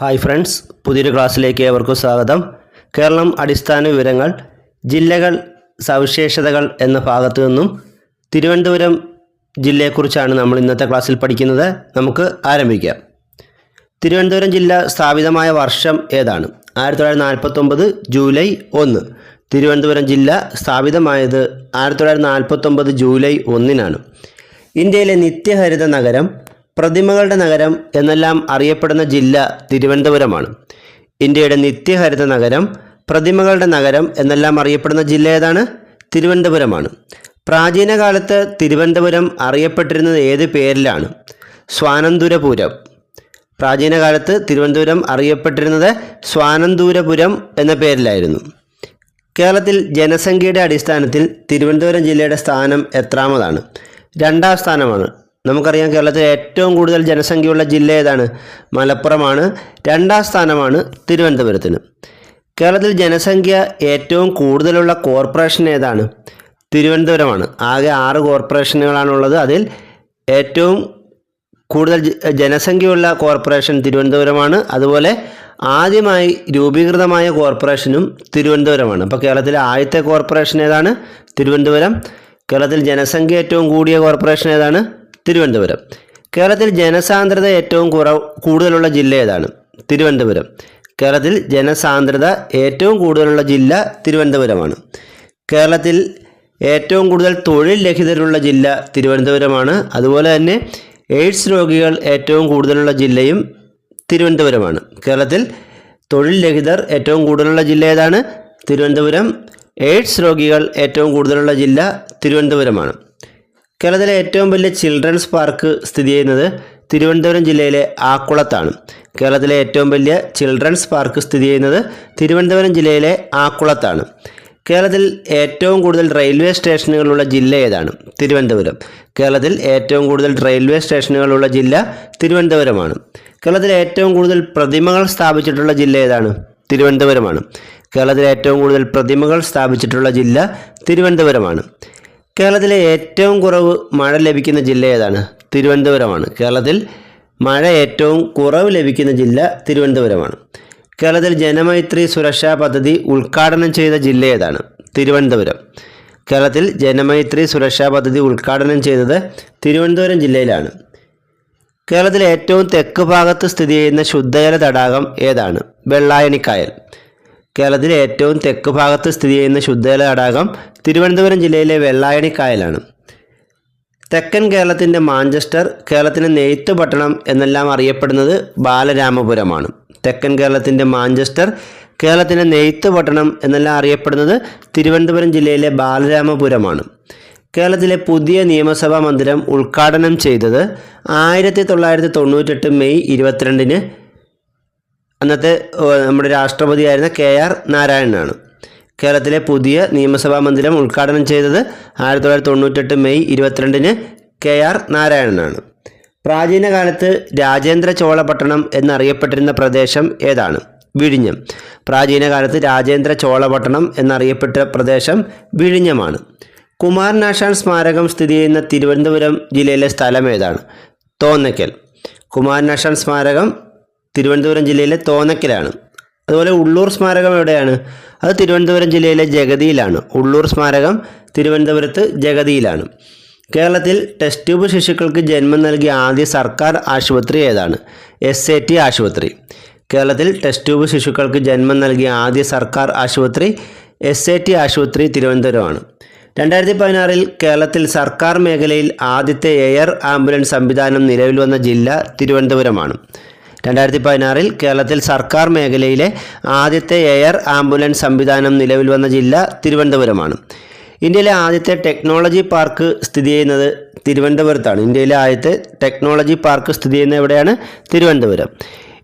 Hi friends പുതിയൊരു ക്ലാസ്സിലേക്ക് ഏവർക്കും സ്വാഗതം. കേരളം അടിസ്ഥാന വിവരങ്ങൾ ജില്ലകൾ സവിശേഷതകൾ എന്ന ഭാഗത്തു നിന്നും തിരുവനന്തപുരം ജില്ലയെക്കുറിച്ചാണ് നമ്മൾ ഇന്നത്തെ ക്ലാസ്സിൽ പഠിക്കുന്നത്. നമുക്ക് ആരംഭിക്കാം. തിരുവനന്തപുരം ജില്ല സ്ഥാപിതമായ വർഷം ഏതാണ്? ആയിരത്തി തൊള്ളായിരത്തി നാൽപ്പത്തൊമ്പത് ജൂലൈ ഒന്ന്. തിരുവനന്തപുരം ജില്ല സ്ഥാപിതമായത് ആയിരത്തി തൊള്ളായിരത്തി നാൽപ്പത്തൊമ്പത് ജൂലൈ ഒന്നിനാണ്. ഇന്ത്യയിലെ നിത്യഹരിത നഗരം പ്രതിമകളുടെ നഗരം എന്നെല്ലാം അറിയപ്പെടുന്ന ജില്ല തിരുവനന്തപുരമാണ്. ഇന്ത്യയുടെ നിത്യഹരിത നഗരം പ്രതിമകളുടെ നഗരം എന്നെല്ലാം അറിയപ്പെടുന്ന ജില്ല ഏതാണ്? തിരുവനന്തപുരമാണ്. പ്രാചീന കാലത്ത് തിരുവനന്തപുരം അറിയപ്പെട്ടിരുന്നത് ഏത് പേരിലാണ്? സ്വാനന്തുരപുരം പ്രാചീന കാലത്ത് തിരുവനന്തപുരം അറിയപ്പെട്ടിരുന്നത് സ്വാനന്തൂരപുരം എന്ന പേരിലായിരുന്നു. കേരളത്തിൽ ജനസംഖ്യയുടെ അടിസ്ഥാനത്തിൽ തിരുവനന്തപുരം ജില്ലയുടെ സ്ഥാനം എത്രാമതാണ്? രണ്ടാം സ്ഥാനമാണ്. നമുക്കറിയാം കേരളത്തിൽ ഏറ്റവും കൂടുതൽ ജനസംഖ്യയുള്ള ജില്ല ഏതാണ്? മലപ്പുറമാണ്. രണ്ടാം സ്ഥാനമാണ് തിരുവനന്തപുരത്തിന്. കേരളത്തിൽ ജനസംഖ്യ ഏറ്റവും കൂടുതലുള്ള കോർപ്പറേഷൻ ഏതാണ്? തിരുവനന്തപുരമാണ്. ആകെ ആറ് കോർപ്പറേഷനുകളാണുള്ളത്. അതിൽ ഏറ്റവും കൂടുതൽ ജനസംഖ്യയുള്ള കോർപ്പറേഷൻ തിരുവനന്തപുരമാണ്. അതുപോലെ ആദ്യമായി രൂപീകൃതമായ കോർപ്പറേഷനും തിരുവനന്തപുരമാണ്. അപ്പോൾ കേരളത്തിലെ ആദ്യത്തെ കോർപ്പറേഷൻ ഏതാണ്? തിരുവനന്തപുരം. കേരളത്തിൽ ജനസംഖ്യ ഏറ്റവും കൂടിയ കോർപ്പറേഷൻ ഏതാണ്? തിരുവനന്തപുരം. കേരളത്തിൽ ജനസാന്ദ്രത ഏറ്റവും കുറവ് കൂടുതലുള്ള ജില്ല ഏതാണ്? തിരുവനന്തപുരം. കേരളത്തിൽ ജനസാന്ദ്രത ഏറ്റവും കൂടുതലുള്ള ജില്ല തിരുവനന്തപുരമാണ്. കേരളത്തിൽ ഏറ്റവും കൂടുതൽ തൊഴിൽ രഹിതരുള്ള ജില്ല തിരുവനന്തപുരമാണ്. അതുപോലെ തന്നെ എയ്ഡ്സ് രോഗികൾ ഏറ്റവും കൂടുതലുള്ള ജില്ലയും തിരുവനന്തപുരമാണ്. കേരളത്തിൽ തൊഴിൽ രഹിതർ ഏറ്റവും കൂടുതലുള്ള ജില്ല ഏതാണ്? തിരുവനന്തപുരം. എയ്ഡ്സ് രോഗികൾ ഏറ്റവും കൂടുതലുള്ള ജില്ല തിരുവനന്തപുരമാണ്. കേരളത്തിലെ ഏറ്റവും വലിയ ചിൽഡ്രൻസ് പാർക്ക് സ്ഥിതി ചെയ്യുന്നത് തിരുവനന്തപുരം ജില്ലയിലെ ആക്കുളത്താണ്. കേരളത്തിലെ ഏറ്റവും വലിയ ചിൽഡ്രൻസ് പാർക്ക് സ്ഥിതി ചെയ്യുന്നത് തിരുവനന്തപുരം ജില്ലയിലെ ആക്കുളത്താണ്. കേരളത്തിൽ ഏറ്റവും കൂടുതൽ റെയിൽവേ സ്റ്റേഷനുകളുള്ള ജില്ല ഏതാണ്? തിരുവനന്തപുരം. കേരളത്തിൽ ഏറ്റവും കൂടുതൽ റെയിൽവേ സ്റ്റേഷനുകളുള്ള ജില്ല തിരുവനന്തപുരമാണ്. കേരളത്തിൽ ഏറ്റവും കൂടുതൽ പ്രതിമകൾ സ്ഥാപിച്ചിട്ടുള്ള ജില്ല ഏതാണ്? തിരുവനന്തപുരമാണ്. കേരളത്തിലെ ഏറ്റവും കൂടുതൽ പ്രതിമകൾ സ്ഥാപിച്ചിട്ടുള്ള ജില്ല തിരുവനന്തപുരമാണ്. കേരളത്തിലെ ഏറ്റവും കുറവ് മഴ ലഭിക്കുന്ന ജില്ല ഏതാണ്? തിരുവനന്തപുരമാണ്. കേരളത്തിൽ മഴ ഏറ്റവും കുറവ് ലഭിക്കുന്ന ജില്ല തിരുവനന്തപുരമാണ്. കേരളത്തിൽ ജനമൈത്രി സുരക്ഷാ പദ്ധതി ഉദ്ഘാടനം ചെയ്ത ജില്ല ഏതാണ്? തിരുവനന്തപുരം. കേരളത്തിൽ ജനമൈത്രി സുരക്ഷാ പദ്ധതി ഉദ്ഘാടനം ചെയ്തത് തിരുവനന്തപുരം ജില്ലയിലാണ്. കേരളത്തിലെ ഏറ്റവും തെക്ക് ഭാഗത്ത് സ്ഥിതി ചെയ്യുന്ന ശുദ്ധജല തടാകം ഏതാണ്? വെള്ളായണിക്കായൽ. കേരളത്തിലെ ഏറ്റവും തെക്ക് ഭാഗത്ത് സ്ഥിതി ചെയ്യുന്ന ശുദ്ധജല തടാകം തിരുവനന്തപുരം ജില്ലയിലെ വെള്ളായണിക്കായലാണ്. തെക്കൻ കേരളത്തിന്റെ മാഞ്ചസ്റ്റർ കേരളത്തിന്റെ നെയ്ത്ത് പട്ടണം എന്നെല്ലാം അറിയപ്പെടുന്നത് ബാലരാമപുരമാണ്. തെക്കൻ കേരളത്തിന്റെ മാഞ്ചസ്റ്റർ കേരളത്തിന്റെ നെയ്ത്ത് പട്ടണം എന്നെല്ലാം അറിയപ്പെടുന്നത് തിരുവനന്തപുരം ജില്ലയിലെ ബാലരാമപുരമാണ്. കേരളത്തിലെ പുതിയ നിയമസഭാ മന്ദിരം ഉദ്ഘാടനം ചെയ്തത് ആയിരത്തി തൊള്ളായിരത്തി തൊണ്ണൂറ്റെട്ട് മെയ് ഇരുപത്തിരണ്ടിന് അന്നത്തെ നമ്മുടെ രാഷ്ട്രപതിയായിരുന്ന കെ ആർ നാരായണനാണ്. കേരളത്തിലെ പുതിയ നിയമസഭാ മന്ദിരം ഉദ്ഘാടനം ചെയ്തത് ആയിരത്തി തൊള്ളായിരത്തി തൊണ്ണൂറ്റെട്ട് മെയ് ഇരുപത്തിരണ്ടിന് കെ ആർ നാരായണനാണ്. പ്രാചീന കാലത്ത് രാജേന്ദ്ര ചോള പട്ടണം എന്നറിയപ്പെട്ടിരുന്ന പ്രദേശം ഏതാണ്? വിഴിഞ്ഞം. പ്രാചീന കാലത്ത് രാജേന്ദ്ര ചോളപട്ടണം എന്നറിയപ്പെട്ട പ്രദേശം വിഴിഞ്ഞമാണ്. കുമാരനാശാൻ സ്മാരകം സ്ഥിതി ചെയ്യുന്ന തിരുവനന്തപുരം ജില്ലയിലെ സ്ഥലം ഏതാണ്? തോന്നയ്ക്കൽ. കുമാരനാശാൻ സ്മാരകം തിരുവനന്തപുരം ജില്ലയിലെ തോന്നക്കലാണ്. അതുപോലെ ഉള്ളൂർ സ്മാരകം എവിടെയാണ്? അത് തിരുവനന്തപുരം ജില്ലയിലെ ജഗതിയിലാണ്. ഉള്ളൂർ സ്മാരകം തിരുവനന്തപുരത്ത് ജഗതിയിലാണ്. കേരളത്തിൽ ടെസ്റ്റ് ട്യൂബ് ശിശുക്കൾക്ക് ജന്മം നൽകിയ ആദ്യ സർക്കാർ ആശുപത്രി ഏതാണ്? എസ് എ ടി ആശുപത്രി. കേരളത്തിൽ ടെസ്റ്റ് ട്യൂബ് ശിശുക്കൾക്ക് ജന്മം നൽകിയ ആദ്യ സർക്കാർ ആശുപത്രി എസ് എ ടി ആശുപത്രി തിരുവനന്തപുരമാണ്. രണ്ടായിരത്തി പതിനാറിൽ കേരളത്തിൽ സർക്കാർ മേഖലയിൽ ആദ്യത്തെ എയർ ആംബുലൻസ് സംവിധാനം നിലവിൽ വന്ന ജില്ല തിരുവനന്തപുരമാണ്. രണ്ടായിരത്തി പതിനാറിൽ കേരളത്തിൽ സർക്കാർ മേഖലയിലെ ആദ്യത്തെ എയർ ആംബുലൻസ് സംവിധാനം നിലവിൽ വന്ന ജില്ല തിരുവനന്തപുരമാണ്. ഇന്ത്യയിലെ ആദ്യത്തെ ടെക്നോളജി പാർക്ക് സ്ഥിതി ചെയ്യുന്നത് തിരുവനന്തപുരത്താണ്. ഇന്ത്യയിലെ ആദ്യത്തെ ടെക്നോളജി പാർക്ക് സ്ഥിതി ചെയ്യുന്നത് എവിടെയാണ്? തിരുവനന്തപുരം.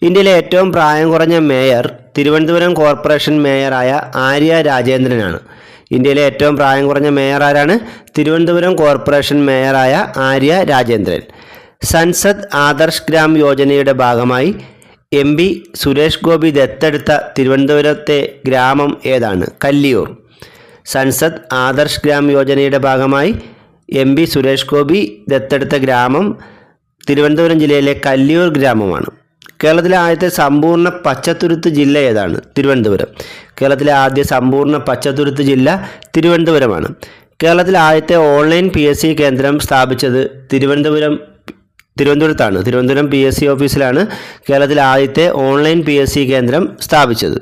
ഇന്ത്യയിലെ ഏറ്റവും പ്രായം കുറഞ്ഞ മേയർ തിരുവനന്തപുരം കോർപ്പറേഷൻ മേയറായ ആര്യ രാജേന്ദ്രനാണ്. ഇന്ത്യയിലെ ഏറ്റവും പ്രായം കുറഞ്ഞ മേയർ ആരാണ്? തിരുവനന്തപുരം കോർപ്പറേഷൻ മേയറായ ആര്യ രാജേന്ദ്രൻ. സൻസദ് ആദർശ് ഗ്രാം യോജനയുടെ ഭാഗമായി എം പി സുരേഷ് ഗോപി ദത്തെടുത്ത തിരുവനന്തപുരത്തെ ഗ്രാമം ഏതാണ്? കല്ലിയൂർ. സൻസദ് ആദർശ് ഗ്രാം യോജനയുടെ ഭാഗമായി എം പി സുരേഷ് ഗോപി ദത്തെടുത്ത ഗ്രാമം തിരുവനന്തപുരം ജില്ലയിലെ കല്ലിയൂർ ഗ്രാമമാണ്. കേരളത്തിലെ ആദ്യത്തെ സമ്പൂർണ പച്ചത്തുരുത്ത് ജില്ല ഏതാണ്? തിരുവനന്തപുരം. കേരളത്തിലെ ആദ്യ സമ്പൂർണ പച്ചത്തുരുത്ത് ജില്ല തിരുവനന്തപുരമാണ്. കേരളത്തിലെ ആദ്യത്തെ ഓൺലൈൻ പി കേന്ദ്രം സ്ഥാപിച്ചത് തിരുവനന്തപുരം തിരുവനന്തപുരത്താണ്. തിരുവനന്തപുരം പി എസ് സി ഓഫീസിലാണ് കേരളത്തിലെ ആദ്യത്തെ ഓൺലൈൻ പി എസ് സി കേന്ദ്രം സ്ഥാപിച്ചത്.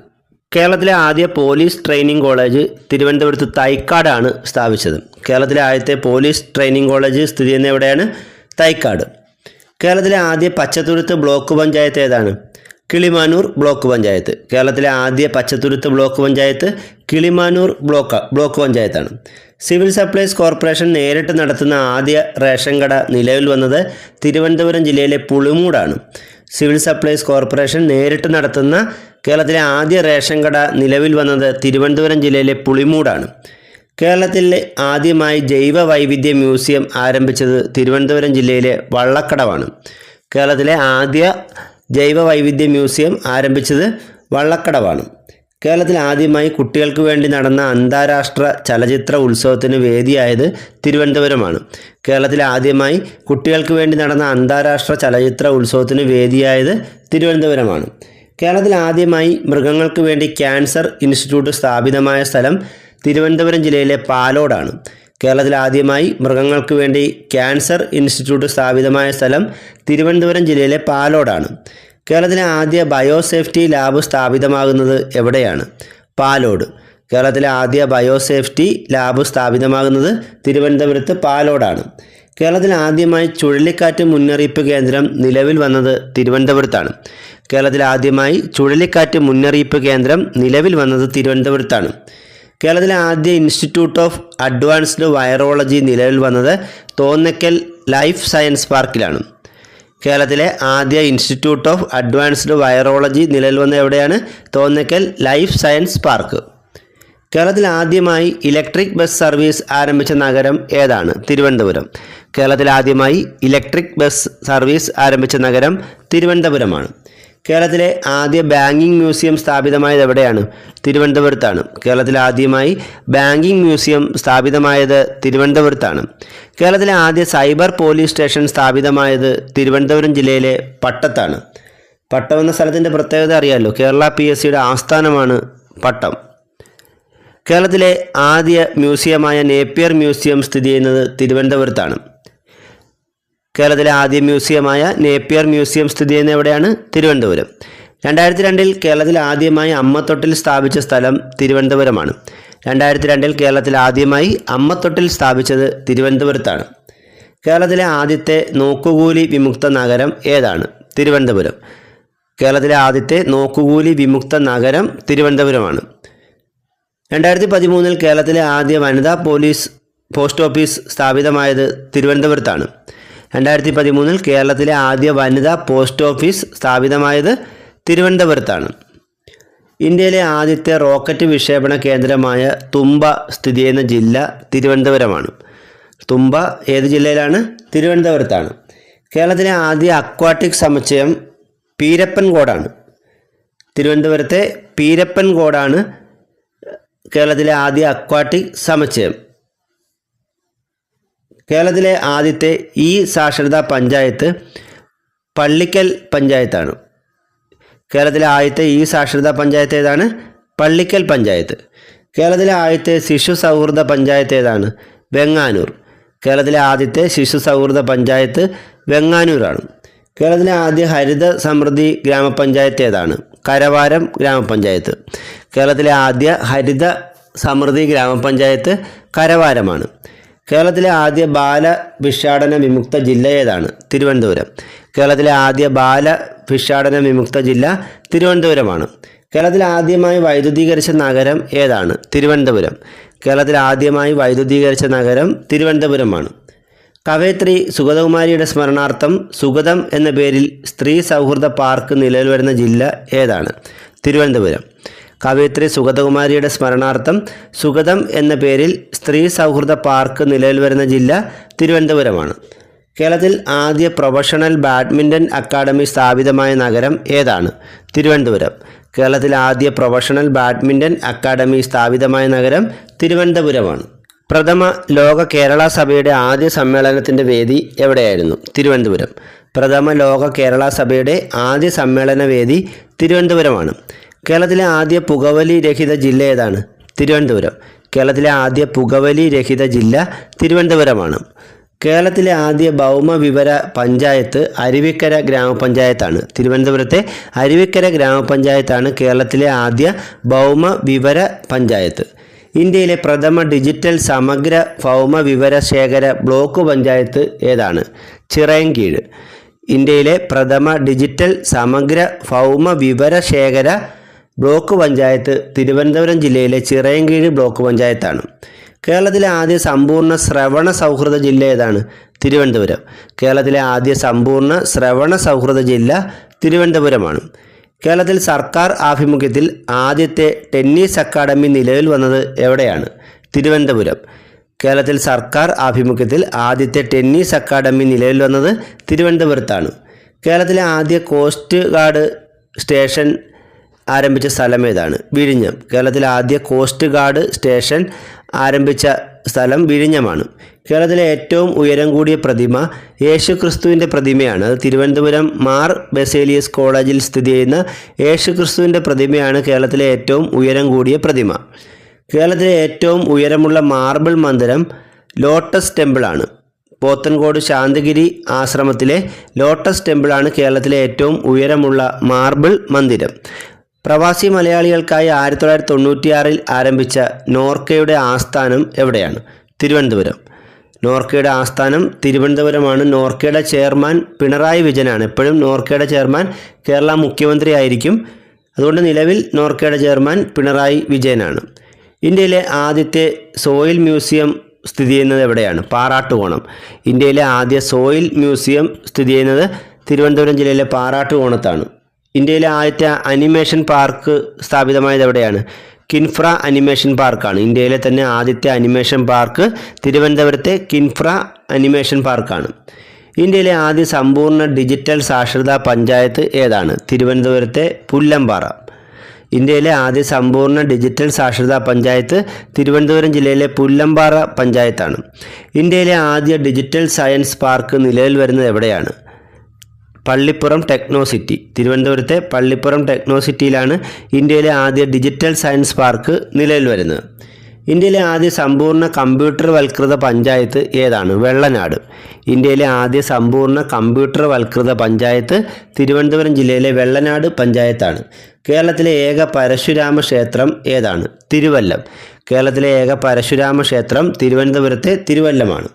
കേരളത്തിലെ ആദ്യ പോലീസ് ട്രെയിനിങ് കോളേജ് തിരുവനന്തപുരത്ത് തൈക്കാടാണ് സ്ഥാപിച്ചത്. കേരളത്തിലെ ആദ്യത്തെ പോലീസ് ട്രെയിനിങ് കോളേജ് സ്ഥിതി ചെയ്യുന്ന എവിടെയാണ്? തൈക്കാട്. കേരളത്തിലെ ആദ്യ പച്ചത്തുരുത്ത് ബ്ലോക്ക് പഞ്ചായത്ത് ഏതാണ്? കിളിമാനൂർ ബ്ലോക്ക് പഞ്ചായത്ത്. കേരളത്തിലെ ആദ്യ പച്ചത്തുരുത്ത് block panchayat Kilimanoor block block പഞ്ചായത്താണ്. സിവിൽ സപ്ലൈസ് കോർപ്പറേഷൻ നേരിട്ട് നടത്തുന്ന ആദ്യ റേഷൻ കട നിലവിൽ വന്നത് തിരുവനന്തപുരം ജില്ലയിലെ പുളിമൂടാണ്. സിവിൽ സപ്ലൈസ് കോർപ്പറേഷൻ നേരിട്ട് നടത്തുന്ന കേരളത്തിലെ ആദ്യ റേഷൻ കട നിലവിൽ വന്നത് തിരുവനന്തപുരം ജില്ലയിലെ പുളിമൂടാണ്. കേരളത്തിൽ ആദ്യമായി ജൈവ വൈവിധ്യ മ്യൂസിയം ആരംഭിച്ചത് തിരുവനന്തപുരം ജില്ലയിലെ വള്ളക്കടവാണ്. കേരളത്തിലെ ആദ്യ ജൈവ വൈവിധ്യ മ്യൂസിയം ആരംഭിച്ചത് വള്ളക്കടവാണ്. കേരളത്തിൽ ആദ്യമായി കുട്ടികൾക്ക് വേണ്ടി നടന്ന അന്താരാഷ്ട്ര ചലച്ചിത്ര ഉത്സവത്തിന് വേദിയായത് തിരുവനന്തപുരമാണ്. കേരളത്തിൽ ആദ്യമായി കുട്ടികൾക്ക് വേണ്ടി നടന്ന അന്താരാഷ്ട്ര ചലച്ചിത്ര ഉത്സവത്തിന് വേദിയായത് തിരുവനന്തപുരമാണ്. കേരളത്തിൽ ആദ്യമായി മൃഗങ്ങൾക്ക് വേണ്ടി ക്യാൻസർ ഇൻസ്റ്റിറ്റ്യൂട്ട് സ്ഥാപിതമായ സ്ഥലം തിരുവനന്തപുരം ജില്ലയിലെ പാലോടാണ്. കേരളത്തിൽ ആദ്യമായി മൃഗങ്ങൾക്ക് വേണ്ടി ക്യാൻസർ ഇൻസ്റ്റിറ്റ്യൂട്ട് സ്ഥാപിതമായ സ്ഥലം തിരുവനന്തപുരം ജില്ലയിലെ പാലോടാണ്. കേരളത്തിലെ ആദ്യ ബയോസേഫ്റ്റി ലാബ് സ്ഥാപിതമാകുന്നത് എവിടെയാണ്? പാലോട്. കേരളത്തിലെ ആദ്യ ബയോസേഫ്റ്റി ലാബ് സ്ഥാപിതമാകുന്നത് തിരുവനന്തപുരത്ത് പാലോടാണ്. കേരളത്തിൽ ആദ്യമായി ചുഴലിക്കാറ്റ് മുന്നറിയിപ്പ് കേന്ദ്രം നിലവിൽ വന്നത് തിരുവനന്തപുരത്താണ്. കേരളത്തിൽ ആദ്യമായി ചുഴലിക്കാറ്റ് മുന്നറിയിപ്പ് കേന്ദ്രം നിലവിൽ വന്നത് തിരുവനന്തപുരത്താണ്. കേരളത്തിലെ ആദ്യ ഇൻസ്റ്റിറ്റ്യൂട്ട് ഓഫ് അഡ്വാൻസ്ഡ് വൈറോളജി നിലവിൽ വന്നത് തോന്നക്കൽ ലൈഫ് സയൻസ് പാർക്കിലാണ്. കേരളത്തിലെ ആദ്യ ഇൻസ്റ്റിറ്റ്യൂട്ട് ഓഫ് അഡ്വാൻസ്ഡ് വൈറോളജി നിലവിൽ വന്ന എവിടെയാണ്? Thonnakkal life science park. കേരളത്തിൽ ആദ്യമായി ഇലക്ട്രിക് ബസ് സർവീസ് ആരംഭിച്ച നഗരം ഏതാണ്? തിരുവനന്തപുരം. കേരളത്തിൽ ആദ്യമായി ഇലക്ട്രിക് ബസ് സർവീസ് ആരംഭിച്ച നഗരം തിരുവനന്തപുരമാണ്. കേരളത്തിലെ ആദ്യ ബാങ്കിംഗ് മ്യൂസിയം സ്ഥാപിതമായത് എവിടെയാണ്? തിരുവനന്തപുരത്താണ്. കേരളത്തിൽ ആദ്യമായി ബാങ്കിംഗ് മ്യൂസിയം സ്ഥാപിതമായത് തിരുവനന്തപുരത്താണ്. കേരളത്തിലെ ആദ്യ സൈബർ പോലീസ് സ്റ്റേഷൻ സ്ഥാപിതമായത് തിരുവനന്തപുരം ജില്ലയിലെ പട്ടത്താണ്. പട്ടം എന്ന സ്ഥലത്തിന്റെ പ്രത്യേകത അറിയാമല്ലോ കേരള പി എസ് സിയുടെ ആസ്ഥാനമാണ് പട്ടം. കേരളത്തിലെ ആദ്യ മ്യൂസിയമായ നേപ്പിയർ മ്യൂസിയം സ്ഥിതി ചെയ്യുന്നത് തിരുവനന്തപുരത്താണ്. കേരളത്തിലെ ആദ്യ മ്യൂസിയമായ നേപ്പിയർ മ്യൂസിയം സ്ഥിതി ചെയ്യുന്ന എവിടെയാണ്? തിരുവനന്തപുരം. രണ്ടായിരത്തി രണ്ടിൽ കേരളത്തിൽ ആദ്യമായി അമ്മത്തൊട്ടിൽ സ്ഥാപിച്ച സ്ഥലം തിരുവനന്തപുരമാണ്. രണ്ടായിരത്തി രണ്ടിൽ കേരളത്തിൽ ആദ്യമായി അമ്മത്തൊട്ടിൽ സ്ഥാപിച്ചത് തിരുവനന്തപുരത്താണ്. കേരളത്തിലെ ആദ്യത്തെ നോക്കുകൂലി വിമുക്ത നഗരം ഏതാണ്? തിരുവനന്തപുരം. കേരളത്തിലെ ആദ്യത്തെ നോക്കുകൂലി വിമുക്ത നഗരം തിരുവനന്തപുരമാണ്. രണ്ടായിരത്തി പതിമൂന്നിൽ കേരളത്തിലെ ആദ്യ വനിതാ പോലീസ് പോസ്റ്റ് ഓഫീസ് സ്ഥാപിതമായത് തിരുവനന്തപുരത്താണ്. രണ്ടായിരത്തി പതിമൂന്നിൽ കേരളത്തിലെ ആദ്യ വനിതാ പോസ്റ്റ് ഓഫീസ് സ്ഥാപിതമായത് തിരുവനന്തപുരത്താണ്. ഇന്ത്യയിലെ ആദ്യത്തെ റോക്കറ്റ് വിക്ഷേപണ കേന്ദ്രമായ തുമ്പ സ്ഥിതി ചെയ്യുന്ന ജില്ല തിരുവനന്തപുരമാണ്. തുമ്പ ഏത് ജില്ലയിലാണ്? തിരുവനന്തപുരത്താണ്. കേരളത്തിലെ ആദ്യ അക്വാട്ടിക് സമുച്ചയം പീരപ്പൻകോടാണ്. തിരുവനന്തപുരത്തെ പീരപ്പൻകോടാണ് കേരളത്തിലെ ആദ്യ അക്വാട്ടിക് സമുച്ചയം. കേരളത്തിലെ ആദ്യത്തെ ഈ സാക്ഷരതാ പഞ്ചായത്ത് പള്ളിക്കൽ പഞ്ചായത്താണ്. കേരളത്തിലെ ആദ്യത്തെ ഈ സാക്ഷരതാ പഞ്ചായത്ത് ഏതാണ്? പള്ളിക്കൽ പഞ്ചായത്ത്. കേരളത്തിലെ ആദ്യത്തെ ശിശു സൗഹൃദ പഞ്ചായത്ത് ഏതാണ്? വെങ്ങാനൂർ. കേരളത്തിലെ ആദ്യത്തെ ശിശു സൗഹൃദ പഞ്ചായത്ത് വെങ്ങാനൂരാണ്. കേരളത്തിലെ ആദ്യ ഹരിത സമൃദ്ധി ഗ്രാമപഞ്ചായത്ത് ഏതാണ്? കരവാരം ഗ്രാമപഞ്ചായത്ത്. കേരളത്തിലെ ആദ്യ ഹരിത സമൃദ്ധി ഗ്രാമപഞ്ചായത്ത് കരവാരമാണ്. കേരളത്തിലെ ആദ്യ ബാല ഭിക്ഷാടന വിമുക്ത ജില്ല ഏതാണ്? തിരുവനന്തപുരം. കേരളത്തിലെ ആദ്യ ബാല ഭിക്ഷാടന വിമുക്ത ജില്ല തിരുവനന്തപുരമാണ്. കേരളത്തിൽ ആദ്യമായി വൈദ്യുതീകരിച്ച നഗരം ഏതാണ്? തിരുവനന്തപുരം. കേരളത്തിൽ ആദ്യമായി വൈദ്യുതീകരിച്ച നഗരം തിരുവനന്തപുരമാണ്. കവയത്രി സുഗതകുമാരിയുടെ സ്മരണാർത്ഥം സുഗതം എന്ന പേരിൽ സ്ത്രീ സൗഹൃദ പാർക്ക് നിലവിൽ വരുന്ന ജില്ല ഏതാണ്? തിരുവനന്തപുരം. കവയത്രി സുഗതകുമാരിയുടെ സ്മരണാർത്ഥം സുഗതം എന്ന പേരിൽ സ്ത്രീ സൗഹൃദ പാർക്ക് നിലവിൽ വരുന്ന ജില്ല തിരുവനന്തപുരമാണ്. കേരളത്തിൽ ആദ്യ പ്രൊഫഷണൽ ബാഡ്മിന്റൺ അക്കാദമി സ്ഥാപിതമായ നഗരം ഏതാണ്? തിരുവനന്തപുരം. കേരളത്തിൽ ആദ്യ പ്രൊഫഷണൽ ബാഡ്മിന്റൺ അക്കാദമി സ്ഥാപിതമായ നഗരം തിരുവനന്തപുരമാണ്. പ്രഥമ ലോക കേരള സഭയുടെ ആദ്യ സമ്മേളനത്തിന്റെ വേദി എവിടെയായിരുന്നു? തിരുവനന്തപുരം. പ്രഥമ ലോക കേരള സഭയുടെ ആദ്യ സമ്മേളന വേദി തിരുവനന്തപുരമാണ്. കേരളത്തിലെ ആദ്യ പുകവലി രഹിത ജില്ല ഏതാണ്? തിരുവനന്തപുരം. കേരളത്തിലെ ആദ്യ പുകവലി രഹിത ജില്ല തിരുവനന്തപുരമാണ്. കേരളത്തിലെ ആദ്യ ഭൗമ വിവര പഞ്ചായത്ത് അരുവിക്കര ഗ്രാമപഞ്ചായത്താണ്. തിരുവനന്തപുരത്തെ അരുവിക്കര ഗ്രാമപഞ്ചായത്താണ് കേരളത്തിലെ ആദ്യ ഭൗമ വിവര പഞ്ചായത്ത്. ഇന്ത്യയിലെ പ്രഥമ ഡിജിറ്റൽ സമഗ്ര ഭൗമ വിവര ശേഖര ബ്ലോക്ക് പഞ്ചായത്ത് ഏതാണ്? ചിറയൻകീഴ്. ഇന്ത്യയിലെ പ്രഥമ ഡിജിറ്റൽ സമഗ്ര ഭൗമ വിവര ശേഖര ബ്ലോക്ക് പഞ്ചായത്ത് തിരുവനന്തപുരം ജില്ലയിലെ ചിറയൻകീഴ് ബ്ലോക്ക് പഞ്ചായത്താണ്. കേരളത്തിലെ ആദ്യ സമ്പൂർണ ശ്രവണ സൗഹൃദ ജില്ല ഏതാണ്? തിരുവനന്തപുരം. കേരളത്തിലെ ആദ്യ സമ്പൂർണ ശ്രവണ സൗഹൃദ ജില്ല തിരുവനന്തപുരമാണ്. കേരളത്തിൽ സർക്കാർ ആഭിമുഖ്യത്തിൽ ആദ്യത്തെ ടെന്നീസ് അക്കാഡമി നിലവിൽ വന്നത് എവിടെയാണ്? തിരുവനന്തപുരം. കേരളത്തിൽ സർക്കാർ ആഭിമുഖ്യത്തിൽ ആദ്യത്തെ ടെന്നീസ് അക്കാഡമി നിലവിൽ വന്നത് തിരുവനന്തപുരത്താണ്. കേരളത്തിലെ ആദ്യ കോസ്റ്റ് ഗാർഡ് സ്റ്റേഷൻ ആരംഭിച്ച സ്ഥലം ഏതാണ്? വിഴിഞ്ഞം. കേരളത്തിലെ ആദ്യ കോസ്റ്റ് ഗാർഡ് സ്റ്റേഷൻ ആരംഭിച്ച സ്ഥലം വിഴിഞ്ഞമാണ്. കേരളത്തിലെ ഏറ്റവും ഉയരം കൂടിയ പ്രതിമ യേശു ക്രിസ്തുവിന്റെ പ്രതിമയാണ്. അത് തിരുവനന്തപുരം മാർ ബെസേലിയസ് കോളേജിൽ സ്ഥിതി ചെയ്യുന്ന യേശു ക്രിസ്തുവിന്റെ പ്രതിമയാണ് കേരളത്തിലെ ഏറ്റവും ഉയരം കൂടിയ പ്രതിമ. കേരളത്തിലെ ഏറ്റവും ഉയരമുള്ള മാർബിൾ മന്ദിരം ലോട്ടസ് ടെമ്പിളാണ് പോത്തൻകോട് ശാന്തഗിരി ആശ്രമത്തിലെ ലോട്ടസ് ടെമ്പിളാണ് കേരളത്തിലെ ഏറ്റവും ഉയരമുള്ള മാർബിൾ മന്ദിരം. പ്രവാസി മലയാളികൾക്കായി ആയിരത്തി തൊള്ളായിരത്തി തൊണ്ണൂറ്റിയാറിൽ ആരംഭിച്ച നോർക്കയുടെ ആസ്ഥാനം എവിടെയാണ്? തിരുവനന്തപുരം. നോർക്കയുടെ ആസ്ഥാനം തിരുവനന്തപുരമാണ്. നോർക്കയുടെ ചെയർമാൻ പിണറായി വിജയനാണ്. എപ്പോഴും നോർക്കയുടെ ചെയർമാൻ കേരള മുഖ്യമന്ത്രി ആയിരിക്കും അതുകൊണ്ട് നിലവിൽ നോർക്കയുടെ ചെയർമാൻ പിണറായി വിജയനാണ്. ഇന്ത്യയിലെ ആദ്യത്തെ സോയിൽ മ്യൂസിയം സ്ഥിതി ചെയ്യുന്നത് എവിടെയാണ്? പാറാട്ടുകോണം. ഇന്ത്യയിലെ ആദ്യ സോയിൽ മ്യൂസിയം സ്ഥിതി ചെയ്യുന്നത് തിരുവനന്തപുരം ജില്ലയിലെ പാറാട്ടുകോണത്താണ്. ഇന്ത്യയിലെ ആദ്യത്തെ അനിമേഷൻ പാർക്ക് സ്ഥാപിതമായത് എവിടെയാണ്? കിൻഫ്ര അനിമേഷൻ പാർക്കാണ്. ഇന്ത്യയിലെ തന്നെ ആദ്യത്തെ അനിമേഷൻ പാർക്ക് തിരുവനന്തപുരത്തെ കിൻഫ്ര അനിമേഷൻ പാർക്കാണ്. ഇന്ത്യയിലെ ആദ്യ സമ്പൂർണ ഡിജിറ്റൽ സാക്ഷരതാ പഞ്ചായത്ത് ഏതാണ്? തിരുവനന്തപുരത്തെ പുല്ലമ്പാറ. ഇന്ത്യയിലെ ആദ്യ സമ്പൂർണ ഡിജിറ്റൽ സാക്ഷരതാ പഞ്ചായത്ത് തിരുവനന്തപുരം ജില്ലയിലെ പുല്ലമ്പാറ പഞ്ചായത്താണ്. ഇന്ത്യയിലെ ആദ്യ ഡിജിറ്റൽ സയൻസ് പാർക്ക് നിലവിൽ വരുന്നത് എവിടെയാണ്? പള്ളിപ്പുറം ടെക്നോസിറ്റി തിരുവനന്തപുരത്തെ പള്ളിപ്പുറം ടെക്നോസിറ്റിയിലാണ് ഇന്ത്യയിലെ ആദ്യ ഡിജിറ്റൽ സയൻസ് പാർക്ക് നിലവിൽ വരുന്നത്. ഇന്ത്യയിലെ ആദ്യ സമ്പൂർണ കമ്പ്യൂട്ടർ വൽകൃത പഞ്ചായത്ത് ഏതാണ്? വെള്ളനാട്. ഇന്ത്യയിലെ ആദ്യ സമ്പൂർണ കമ്പ്യൂട്ടർ വൽകൃത പഞ്ചായത്ത് തിരുവനന്തപുരം ജില്ലയിലെ വെള്ളനാട് പഞ്ചായത്താണ്. കേരളത്തിലെ ഏക പരശുരാമ ക്ഷേത്രം ഏതാണ്? തിരുവല്ലം. കേരളത്തിലെ ഏക പരശുരാമ ക്ഷേത്രം തിരുവനന്തപുരത്തെ തിരുവല്ലമാണ്.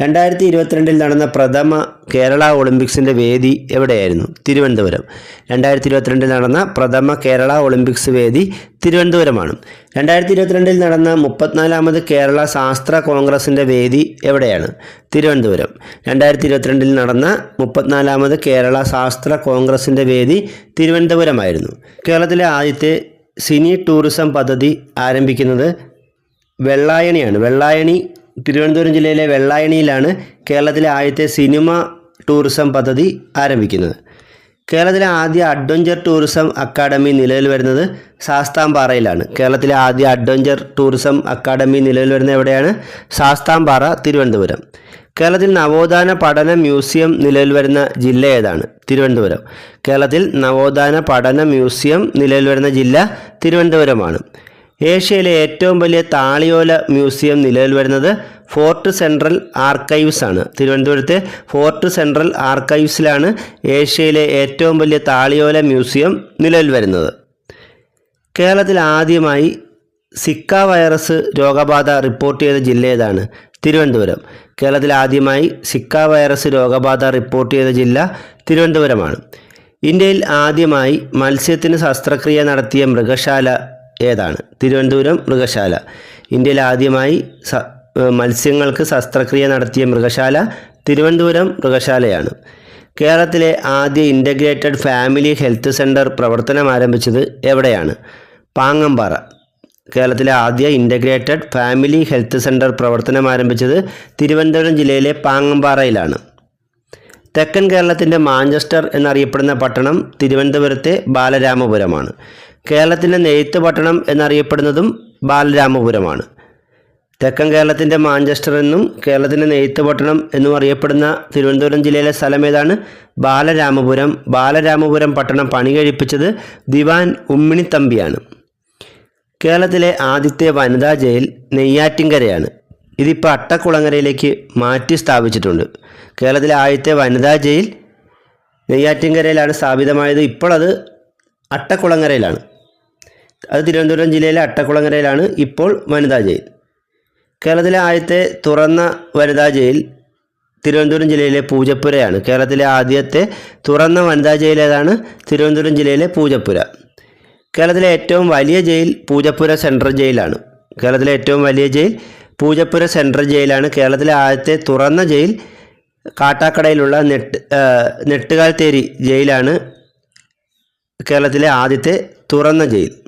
രണ്ടായിരത്തി ഇരുപത്തിരണ്ടിൽ നടന്ന പ്രഥമ കേരള ഒളിമ്പിക്സിന്റെ വേദി എവിടെയായിരുന്നു? തിരുവനന്തപുരം. രണ്ടായിരത്തി ഇരുപത്തിരണ്ടിൽ നടന്ന പ്രഥമ കേരള ഒളിമ്പിക്സ് വേദി തിരുവനന്തപുരമാണ്. രണ്ടായിരത്തി ഇരുപത്തിരണ്ടിൽ നടന്ന മുപ്പത്തിനാലാമത് കേരള ശാസ്ത്ര കോൺഗ്രസിന്റെ വേദി എവിടെയാണ്? തിരുവനന്തപുരം. രണ്ടായിരത്തി ഇരുപത്തിരണ്ടിൽ നടന്ന മുപ്പത്തിനാലാമത് കേരള ശാസ്ത്ര കോൺഗ്രസിന്റെ വേദി തിരുവനന്തപുരമായിരുന്നു. കേരളത്തിലെ ആദ്യത്തെ സിനി ടൂറിസം പദ്ധതി ആരംഭിക്കുന്നത് വെള്ളായണിയാണ്. വെള്ളായണി തിരുവനന്തപുരം ജില്ലയിലെ വെള്ളായണിയിലാണ് കേരളത്തിലെ ആദ്യത്തെ സിനിമ ടൂറിസം പദ്ധതി ആരംഭിക്കുന്നത്. കേരളത്തിലെ ആദ്യ അഡ്വഞ്ചർ ടൂറിസം അക്കാദമി നിലവിൽ വരുന്നത് ശാസ്താംപാറയിലാണ് കേരളത്തിലെ ആദ്യ അഡ്വഞ്ചർ ടൂറിസം അക്കാദമി നിലവിൽ വരുന്നത് എവിടെയാണ്? ശാസ്താംപാറ തിരുവനന്തപുരം. കേരളത്തിൽ നവോത്ഥാന പഠന മ്യൂസിയം നിലവിൽ വരുന്ന ജില്ല ഏതാണ്? തിരുവനന്തപുരം. കേരളത്തിൽ നവോത്ഥാന പഠന മ്യൂസിയം നിലവിൽ വരുന്ന ജില്ല തിരുവനന്തപുരമാണ്. ഏഷ്യയിലെ ഏറ്റവും വലിയ താളിയോല മ്യൂസിയം നിലവിൽ വരുന്നത് ഫോർട്ട് സെൻട്രൽ ആർക്കൈവ്സ് ആണ്. തിരുവനന്തപുരത്തെ ഫോർട്ട് സെൻട്രൽ ആർക്കൈവ്സിലാണ് ഏഷ്യയിലെ ഏറ്റവും വലിയ താളിയോല മ്യൂസിയം നിലവിൽ വരുന്നത്. കേരളത്തിൽ ആദ്യമായി സിക്ക വൈറസ് രോഗബാധ റിപ്പോർട്ട് ചെയ്ത ജില്ല ഏതാണ്? തിരുവനന്തപുരം. കേരളത്തിൽ ആദ്യമായി സിക്ക വൈറസ് രോഗബാധ റിപ്പോർട്ട് ചെയ്ത ജില്ല തിരുവനന്തപുരമാണ്. ഇന്ത്യയിൽ ആദ്യമായി മത്സ്യത്തിന് ശസ്ത്രക്രിയ നടത്തിയ മൃഗശാല ഏതാണ്? തിരുവനന്തപുരം മൃഗശാല. ഇന്ത്യയിൽ ആദ്യമായി മത്സ്യങ്ങൾക്ക് ശസ്ത്രക്രിയ നടത്തിയ മൃഗശാല തിരുവനന്തപുരം മൃഗശാലയാണ്. കേരളത്തിലെ ആദ്യ ഇന്റഗ്രേറ്റഡ് ഫാമിലി ഹെൽത്ത് സെന്റർ പ്രവർത്തനം ആരംഭിച്ചത് എവിടെയാണ്? പാങ്ങമ്പാറ. കേരളത്തിലെ ആദ്യ ഇന്റഗ്രേറ്റഡ് ഫാമിലി ഹെൽത്ത് സെന്റർ പ്രവർത്തനം ആരംഭിച്ചത് തിരുവനന്തപുരം ജില്ലയിലെ പാങ്ങമ്പാറയിലാണ്. തെക്കൻ കേരളത്തിന്റെ മാഞ്ചസ്റ്റർ എന്നറിയപ്പെടുന്ന പട്ടണം തിരുവനന്തപുരത്തെ ബാലരാമപുരമാണ്. കേരളത്തിന്റെ നെയ്ത്ത് പട്ടണം എന്നറിയപ്പെടുന്നതും ബാലരാമപുരമാണ്. തെക്കൻ കേരളത്തിന്റെ മാഞ്ചസ്റ്റർ എന്നും കേരളത്തിന്റെ നെയ്ത്ത് പട്ടണം എന്നും അറിയപ്പെടുന്ന തിരുവനന്തപുരം ജില്ലയിലെ സ്ഥലം ഏതാണ്? ബാലരാമപുരം. ബാലരാമപുരം പട്ടണം പണി കഴിപ്പിച്ചത് ദിവാൻ ഉമ്മിണിത്തമ്പിയാണ്. കേരളത്തിലെ ആദ്യത്തെ വനിതാ ജയിൽ നെയ്യാറ്റിൻകരയാണ്. ഇതിപ്പോൾ അട്ടക്കുളങ്ങരയിലേക്ക് മാറ്റി സ്ഥാപിച്ചിട്ടുണ്ട്. കേരളത്തിലെ ആദ്യത്തെ വനിതാ ജയിൽ നെയ്യാറ്റിൻകരയിലാണ് സ്ഥാപിതമായത്. ഇപ്പോൾ അത് അട്ടക്കുളങ്ങരയിലാണ്. അത് തിരുവനന്തപുരം ജില്ലയിലെ അട്ടക്കുളങ്ങരയിലാണ് ഇപ്പോൾ വനിതാ ജയിൽ. കേരളത്തിലെ ആദ്യത്തെ തുറന്ന വനിതാ ജയിൽ തിരുവനന്തപുരം ജില്ലയിലെ പൂജപ്പുരയാണ്. കേരളത്തിലെ ആദ്യത്തെ തുറന്ന വനിതാ ജയിൽ ഏതാണ്? തിരുവനന്തപുരം ജില്ലയിലെ പൂജപ്പുര. കേരളത്തിലെ ഏറ്റവും വലിയ ജയിൽ പൂജപ്പുര സെൻട്രൽ ജയിലാണ്. കേരളത്തിലെ ഏറ്റവും വലിയ ജയിൽ പൂജപ്പുര സെൻട്രൽ ജയിലാണ്. കേരളത്തിലെ ആദ്യത്തെ തുറന്ന ജയിൽ കാട്ടാക്കടയിലുള്ള നെട്ട് നെട്ടുകാൽത്തേരി ജയിലാണ് കേരളത്തിലെ ആദ്യത്തെ തുറന്ന ജയിൽ.